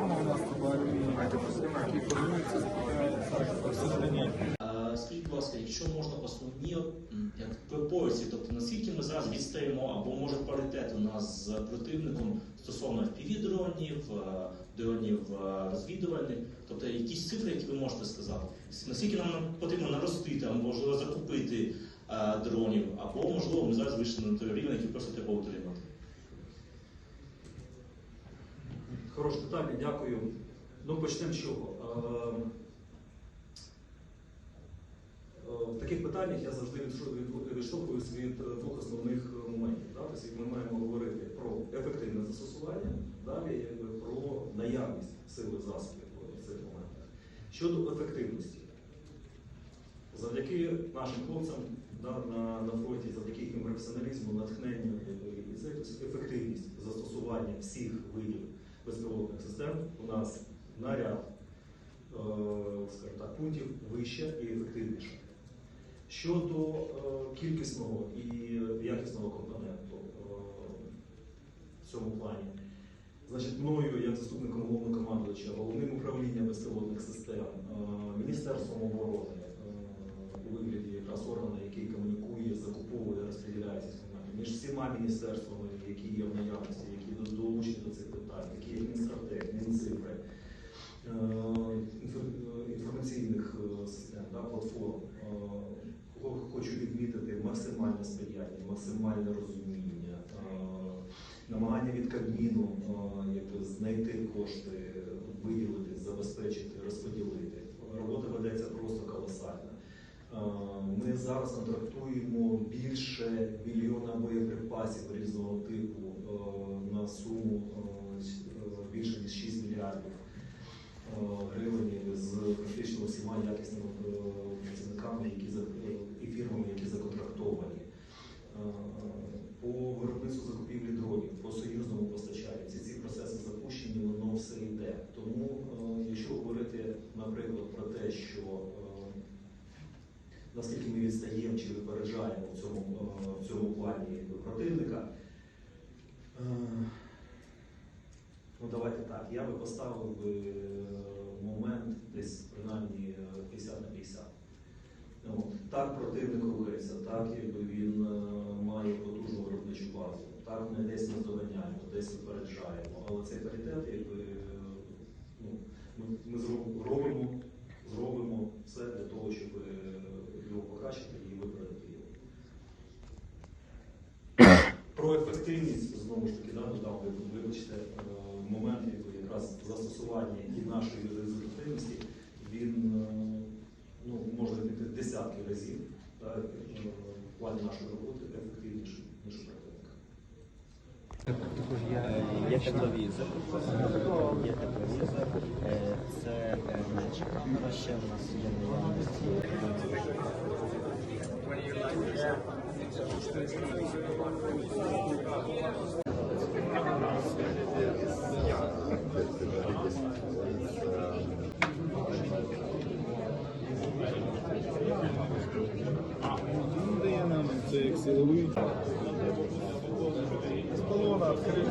форма у нас. Скажіть, будь ласка, якщо можна основні м, як пропорції, тобто наскільки ми зараз відстаємо або може паритет у нас з противником стосовно FPV-дронів, е, дронів е, розвідувальних, тобто якісь цифри, які ви можете сказати, наскільки нам потрібно наростити, або можливо закупити е, дронів, або можливо ми зараз вийшли на той рівень, який просто треба утримати. Хороше питання, дякую. Ну, почнемо з чого. Ем, е, В таких питаннях я завжди відштовхуюсь від е, двох основних е, моментів. Тобто ми маємо говорити про ефективне застосування, далі про наявність сили засобів в цих моментах. Щодо ефективності, завдяки нашим хлопцям да, на, на фронті, завдяки їхньому професіоналізму, натхненню і це ефективність застосування всіх видів безпілотних систем у нас на ряд е, так, пунктів вище і ефективніше. Щодо е, кількісного і якісного компоненту е, в цьому плані, значить, мною, як заступником головнокомандувача, головним управлінням безпілотних систем, Міністерством оборони у вигляді якраз органу, який комунікує, закуповує, розподіляє ці інструменти, між всіма міністерствами, які є в наявності, які до- долучені до цих питань, такі як Мінстратег, Мінцифри, е, е, інформаційних е, систем, платформ. Хочу відмітити максимальне сприяння, максимальне розуміння, намагання від Кабміну якби, знайти кошти, виділити, забезпечити, розподілити. Робота ведеться просто колосальна. Ми зараз контрактуємо більше мільйона боєприпасів різного типу на суму більше ніж 6 мільярдів е, гривень з практично всіма якісними е, працівниками, які е, і фірмами, які законтрактовані. Е, По виробництву закупівлі дронів, по союзному постачанню, ці, ці процеси запущені, воно все йде. Тому, е, якщо говорити, наприклад, про те, що е, наскільки ми відстаємо чи випереджаємо в цьому, е, в цьому плані противника, е, ну давайте так, я би поставив би е, момент десь принаймні е, 50 на 50. Ну, так противник рухається, так якби він е, має потужну виробничу базу, так ми десь наздоганяємо, десь випереджаємо, але цей паритет, якби е, ну, ми, ми зроб- зробимо все для того, щоб е, його покращити і випередити його. Про ефективність знову ж таки да, додав, ви- вибачте, е, момент якраз застосування і нашої ефективності, він е, ну, можна піти десятки разів е, в плані нашої роботи ефективніше, ніж. Е, Є тепловізор, є тепловізор, е, це меч. Ще в нас є наявності. силовий. Колона відкрита.